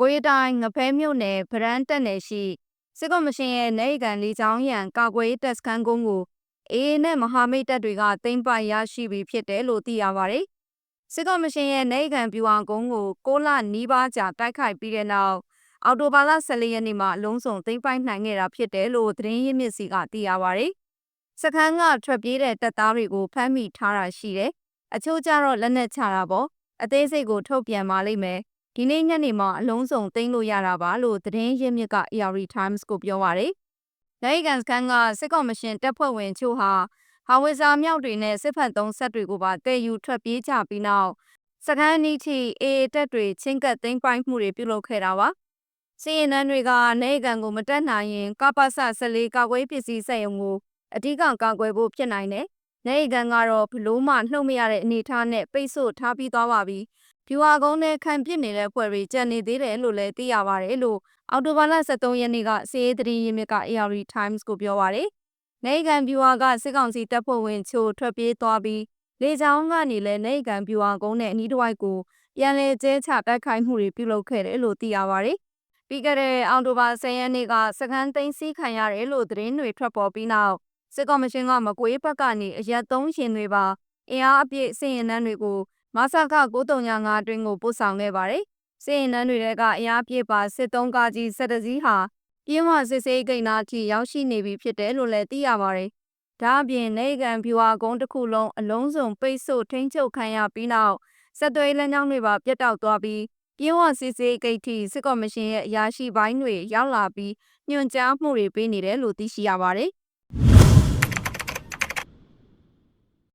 ကွေးတိုင်းငဖဲမြို့နယ်ဗရန်တက်နယ်ရှိစစ်ကော်မရှင်ရဲ့နိုင်ကန်လေးချောင်းရန်ကာကွယ်ရေးတပ်စခန်းကုန်းကိုအေအေနဲ့မဟာမိတ်တပ်တွေကသိမ်းပိုက်ရရှိပြီဖြစ်တယ်လို့သိရပါတယ်။စစ်ကော်မရှင်ရဲ့နိုင်ကန်ပြူအောင်ကုန်းကို6လနီးပါးကြာတိုက်ခိုက်ပြီးတဲ့နောက်အော်တိုဘာလ14ရက်နေ့မှာအလုံးစုံသိမ်းပိုက်နိုင်ခဲ့တာဖြစ်တယ်လို့သတင်းရင်းမြစ်စီကသိရပါတယ်။စခန်းကထွက်ပြေးတဲ့တပ်သားတွေကိုဖမ်းမိထားတာရှိတယ်။အချို့ကျတော့လက်နက်ချတာပေါ့။အသေးစိတ်ကိုထုတ်ပြန်ပါလိမ့်မယ်။ ဒီနေ့ညနေမှာအလုံးစုံသိမ်းလို့ရတာပါလို့သတင်းရင်းမြစ်က AR Times ကိုပြောပါတယ်။နိုင်ကန်စခန်းကစစ်ကော်မရှင်တပ်ဖွဲ့ဝင်ချို့ဟာဟာဝစ်ဇာမြောက်တွေနဲ့စစ်ဖက်သုံးဆက်တွေကိုပါတည်ယူထွက်ပြေးကြပြီးနောက်စခန်းနီးထိအေအေတပ်တွေချင်းကပ်သိမ်းပိုက်မှုတွေပြုလုပ်ခဲ့တာပါ။စီရင်နှန်းတွေကနိုင်ကန်ကိုမတက်နိုင်ရင်ကပ္ပစ14ကာကွယ်ပစ္စည်းစက်ရုံကိုအဓိကကာကွယ်ဖို့ဖြစ်နိုင်တယ်။နိုင်ကန်ကတော့ဘလို့မှနှုတ်မရတဲ့အနေအထားနဲ့ပိတ်ဆို့ထားပြီးသွားပါပြီ။ ဗျူဟာကုန်းနဲ့ခံပစ်နေတဲ့ဖွဲ့တွေကြံနေသေးတယ်လို့လည်းသိရပါတယ်လို့အော်တိုဘာလ23ရက်နေ့ကစီရေးသတင်းရင်းမြစ်က AR Times ကိုပြောပါတယ်။နိုင်ကန်ဗျူဟာကစစ်ကောင်စီတပ်ဖွဲ့ဝင်ချို့ထွက်ပြေးသွားပြီးလေကြောင်းကနေလည်းနိုင်ကန်ဗျူဟာကုန်းနဲ့အနီးတစ်ဝိုက်ကိုပြန်လည်ကျဲချတိုက်ခိုက်မှုတွေပြုလုပ်ခဲ့တယ်လို့သိရပါတယ်။ပြီးခဲ့တဲ့အော်တိုဘာ10ရက်နေ့ကစကန်သိန်းစီးခံရတယ်လို့သတင်းတွေထွက်ပေါ်ပြီးနောက်စစ်ကော်မရှင်ကမကွေးဘက်ကနေအရက်သုံးရင်တွေပါအင်အားအပြည့်စစ်ရင်နှန်းတွေကို မဆခ935အတွင်းကိုပို့ဆောင်ခဲ့ပါတယ်။စစ်ရင်နှန်းတွေကအင်အားပြည့်ပါစစ်သုံးကားကြီးစက်တစည်းဟာပြင်းဝစစ်စေးဂိတ်နာအထိရောက်ရှိနေပြီဖြစ်တယ်လို့လည်းသိရပါတယ်။ဒါအပြင်နေကန်ဗျူဟာကုန်းတစ်ခုလုံးအလုံးစုံပိတ်ဆို့ထိန်းချုပ်ခံရပြီးနောက်စက်သွေးလမ်းကြောင်းတွေပါပြတ်တောက်သွားပြီးပြင်းဝစစ်စေးဂိတ်ထိစစ်ကော်မရှင်ရဲ့အရာရှိပိုင်းတွေရောက်လာပြီးညွှန်ကြားမှုတွေပေးနေတယ်လို့သိရှိရပါတယ်။